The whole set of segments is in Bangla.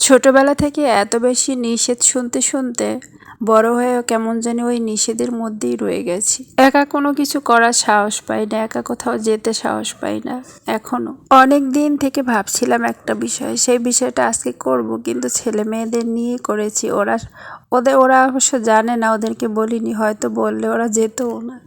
ছোটবেলা থেকে এত বেশি নিষেধ শুনতে শুনতে বড় হয়েও কেমন জানি ওই নিষেধের মধ্যেই রয়ে গেছি। একা কোনো কিছু করার সাহস পাই না, একা কোথাও যেতে সাহস পাই না এখনও। অনেক দিন থেকে ভাবছিলাম একটা বিষয়, সেই বিষয়টা আজকে করব কিন্তু ছেলে মেয়েদের নিয়ে করেছি। ওরা, ওদের, ওরা অবশ্য জানে না, ওদেরকে বলিনি, হয়তো বললে ওরা যেতও না।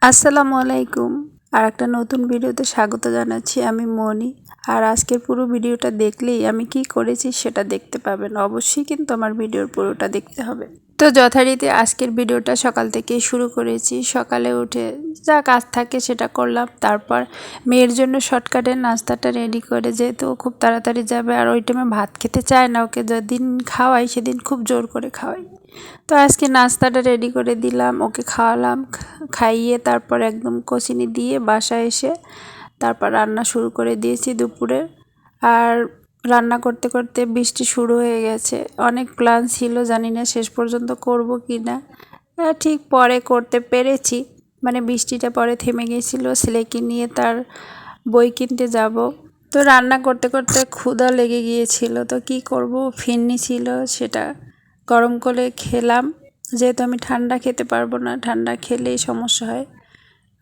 আসসালামু আলাইকুম। আর একটা নতুন ভিডিওতে স্বাগত জানাচ্ছি আমি মনি। আর আজকের পুরো ভিডিওটা দেখলেই আমি কি করেছি সেটা দেখতে পাবেন। অবশ্যই কিন্তু আমার ভিডিওর পুরোটা দেখতে হবে। তো যথারীতি আজকের ভিডিওটা সকাল থেকেই শুরু করেছি। সকালে উঠে যা কাজ থাকে সেটা করলাম। তারপর মেয়ের জন্য শর্টকাটের নাস্তাটা রেডি করে, যেহেতু ও খুব তাড়াতাড়ি যাবে আর ওই টাইমে ভাত খেতে চায় না ওকে, যেদিন খাওয়াই সেদিন খুব জোর করে খাওয়াই। তো আজকে নাস্তাটা রেডি করে দিলাম, ওকে খাওয়ালাম, খাইয়ে তারপর একদম কচিনি দিয়ে বাসায় এসে তারপর রান্না শুরু করে দিয়েছি দুপুরে। আর রান্না করতে করতে বৃষ্টি শুরু হয়ে গেছে। অনেক প্ল্যান ছিল, জানি না শেষ পর্যন্ত করব কি না। ঠিক পরে করতে পেরেছি। মানে বৃষ্টিটা পরে থেমে গিয়েছিল ছেলেকে নিয়ে তার বই কিনতে যাব। তো রান্না করতে করতে ক্ষুধা লেগে গিয়েছিল। তো কি করব? ফিরনি ছিল, সেটা গরম করে খেলাম। যেহেতু আমি ঠান্ডা খেতে পারব না, ঠান্ডা খেলেই সমস্যা হয়।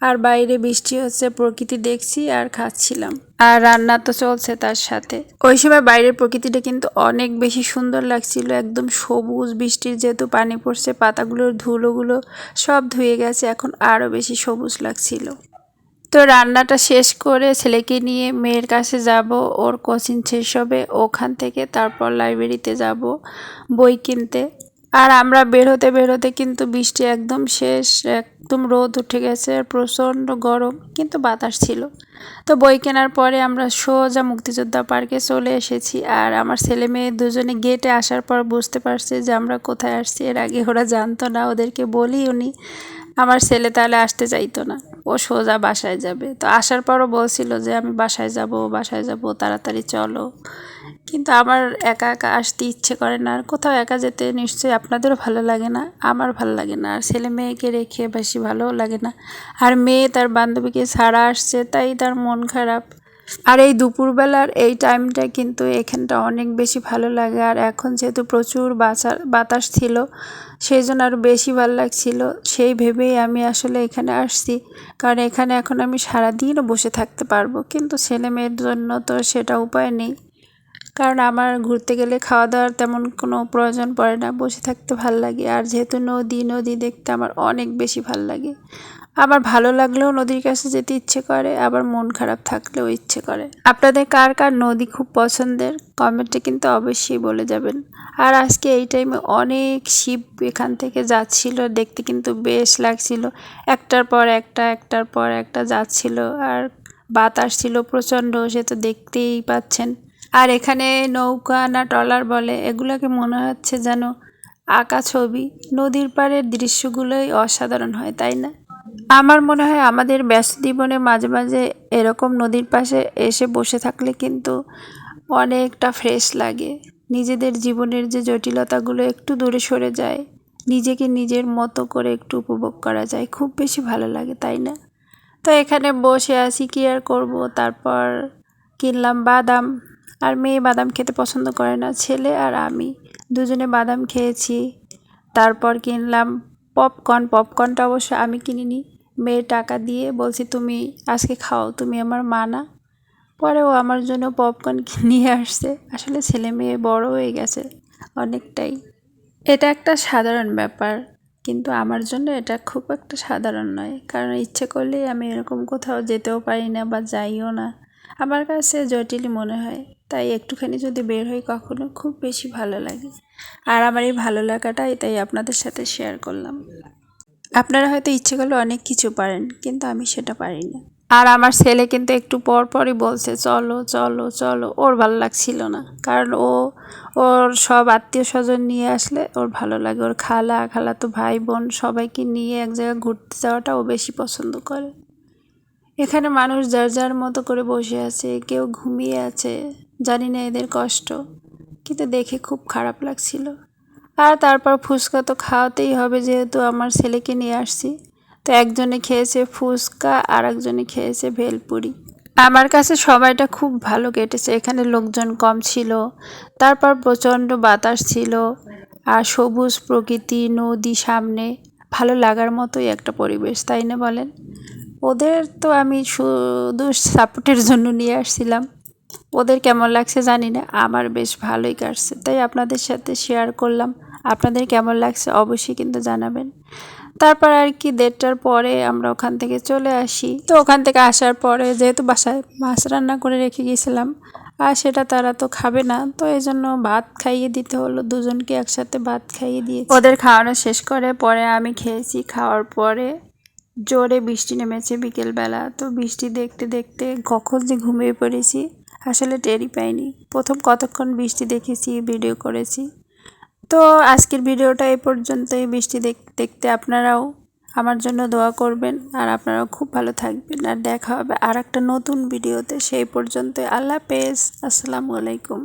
আর বাইরে বৃষ্টি হচ্ছে প্রকৃতি দেখছি আর খাচ্ছিলাম। আর রান্না তো চলছে তার সাথে। ওই সময় বাইরের প্রকৃতিটা কিন্তু অনেক বেশি সুন্দর লাগছিল একদম সবুজ বৃষ্টির যেহেতু পানি পড়ছে পাতাগুলোর ধুলোগুলো সব ধুয়ে গেছে এখন আরও বেশি সবুজ লাগছিল। তো রান্নাটা শেষ করে ছেলেকে নিয়ে মেয়ের কাছে যাব ওর কোচিং শেষ হবে ওখান থেকে তারপর লাইব্রেরিতে যাব বই কিনতে। আর আমরা বেরোতে বেরোতে কিন্তু বৃষ্টি একদম শেষ, একদম রোদ উঠে গেছে, আর প্রচণ্ড গরম, কিন্তু বাতাস ছিল। তো বই কেনার পরে আমরা সোজা মুক্তিযোদ্ধা পার্কে চলে এসেছি, আর আমার ছেলে মেয়ে দুজনে গেটে আসার পর বুঝতে পারছে যে আমরা কোথায় আসছি। এর আগে ওরা জানতো না, ওদেরকে বলি উনি, আমার ছেলে তাহলে আসতে চাইতো না, ও সোজা বাসায় যাবে। তো আসার পরও বলছিল যে, আমি বাসায় যাব বাসায় যাব, তাড়াতাড়ি চলো। কিন্তু আমার একা একা আসতে ইচ্ছে করে না। আর কোথাও একা যেতে নিশ্চয়ই আপনাদেরও ভালো লাগে না, আমার ভালো লাগে না। আর ছেলে মেয়েকে রেখে বেশি ভালোও লাগে না। আর মেয়ে তার বান্ধবীকে ছাড়া আসছে, তাই তার মন খারাপ। আর এই দুপুরবেলার এই টাইমটা কিন্তু এখানটা অনেক বেশি ভালো লাগে। আর এখন যেহেতু প্রচুর বাতাস ছিল সেই জন্য আরও বেশি ভালো লাগছিল। সেই ভেবেই আমি আসলে এখানে আসছি। কারণ এখানে এখন আমি সারাদিনও বসে থাকতে পারব। কিন্তু ছেলে মেয়ের জন্য তো সেটা উপায় নেই। কারণ আমার ঘুরতে গেলে খাওয়া দাওয়ার তেমন কোনো প্রয়োজন পড়ে না, বসে থাকতে ভালো লাগে। আর যেহেতু নদী নদী দেখতে আমার অনেক বেশি ভালো লাগে। আমার ভালো লাগলেও নদীর কাছে যেতে ইচ্ছে করে, আবার মন খারাপ থাকলেও ইচ্ছে করে। আপনাদের কার কার নদী খুব পছন্দের? কমেন্টে কিন্তু অবশ্যই বলে যাবেন। আর আজকে এই টাইমে অনেক শিব এখান থেকে যাচ্ছিল, দেখতে কিন্তু বেশ লাগছিল। একটার পর একটা, একটার পর একটা যাচ্ছিল, আর বাতাস ছিল প্রচণ্ড, সে তো দেখতেই পাচ্ছেন। আর এখানে নৌকা না ট্রলার বলে, এগুলোকে মনে হচ্ছে যেন আঁকা ছবি। নদীর পাড়ের দৃশ্যগুলোই অসাধারণ হয়, তাই না? আমার মনে হয় আমাদের ব্যস্ত জীবনে মাঝে মাঝে এরকম নদীর পাশে এসে বসে থাকলে কিন্তু অনেকটা ফ্রেশ লাগে। নিজেদের জীবনের যে জটিলতাগুলো একটু দূরে সরে যায়, নিজেকে নিজের মতো করে একটু উপভোগ করা যায়, খুব বেশি ভালো লাগে, তাই না? তো এখানে বসে আছি, কি আর করব? তারপর কিনলাম বাদাম। আর মেয়ে বাদাম খেতে পছন্দ করে না, ছেলে আর আমি। দুজনে বাদাম খেয়েছি। তারপর কিনলাম পপকর্ন। পপকর্নটা অবশ্য আমি কিনিনি। মেয়ের টাকা দিয়ে বলছি, তুমি আজকে খাও, তুমি আমার মা না। পরে ও আমার জন্য পপকর্ন নিয়ে আসছে। আসলে ছেলে মেয়ে বড় হয়ে গেছে অনেকটাই। এটা একটা সাধারণ ব্যাপার, কিন্তু আমার জন্য এটা খুব একটা সাধারণ নয়। কারণ ইচ্ছে করলেই আমি এরকম কোথাও যেতেও পারি না বা যাইও না। আমার কাছে জটিলই মনে হয়। তাই একটুখানি যদি বের হই কখনো, খুব বেশি ভালো লাগে। আর আমার এই ভালো লাগাটাই তাই আপনাদের সাথে শেয়ার করলাম। আপনারা হয়তো ইচ্ছে করলে অনেক কিছু পারেন, কিন্তু আমি সেটা পারি না আর আমার ছেলে কিন্তু একটু পর পরই বলছে, চলো চলো চলো। ওর ভালো লাগছিল না। কারণ ও, ওর সব আত্মীয় স্বজন নিয়ে আসলে ওর ভালো লাগে। ওর খালা খালা তো ভাই, বোন সবাইকে নিয়ে এক জায়গায় ঘুরতে যাওয়াটা ও বেশি পছন্দ করে। এখানে মানুষ যার যার মতো করে বসে আছে, কেউ ঘুমিয়ে আছে। জানি না এদের কষ্ট, কিন্তু দেখে খুব খারাপ লাগছিল। আর তারপর ফুচকা তো খাওয়াতেই হবে যেহেতু আমার ছেলেকে নিয়ে আসছি। তো একজনে খেয়েছে ফুচকা আর একজনে খেয়েছে ভেলপুরি। আমার কাছে সময়টা খুব ভালো কেটেছে, এখানে লোকজন কম ছিল, তারপর প্রচণ্ড বাতাস ছিল, আর সবুজ প্রকৃতি, নদী সামনে, ভালো লাগার মতোই একটা পরিবেশ, তাই না বলেন? ওদের তো আমি শুধু সাপোর্টের জন্য নিয়ে আসছিলাম। ওদের কেমন লাগছে জানি না, আমার বেশ ভালোই কাটছে, তাই আপনাদের সাথে শেয়ার করলাম, আপনাদের কেমন লাগছে অবশ্যই কিন্তু জানাবেন। তারপর আর কি, দেড়টার পরে আমরা ওখান থেকে চলে আসি। তো ওখান থেকে আসার পরে যেহেতু বাসায় মাছ রান্না করে রেখে গিয়েছিলাম আর সেটা তারা তো খাবে না, তো এই জন্য ভাত খাইয়ে দিতে হলো, দুজনকে একসাথে ভাত খাইয়ে দিয়ে ওদের খাওয়ানো শেষ করে পরে আমি খেয়েছি, খাওয়ার পরে জোরে বৃষ্টি নেমেছে বিকেলবেলা, তো বৃষ্টি দেখতে দেখতে কখন যে ঘুমিয়ে পড়েছি আসলে টেরই পাইনি। প্রথম কতক্ষণ বৃষ্টি দেখেছি ভিডিও করেছি। তো আজকের ভিডিওটা এই পর্যন্তই। বৃষ্টি দেখ- দেখতে আপনারাও আমার জন্য দোয়া করবেন আর আপনারাও খুব ভালো থাকবেন। আর দেখা হবে আর একটা নতুন ভিডিওতে সেই পর্যন্ত আল্লাহ পেস আসসালামু আলাইকুম।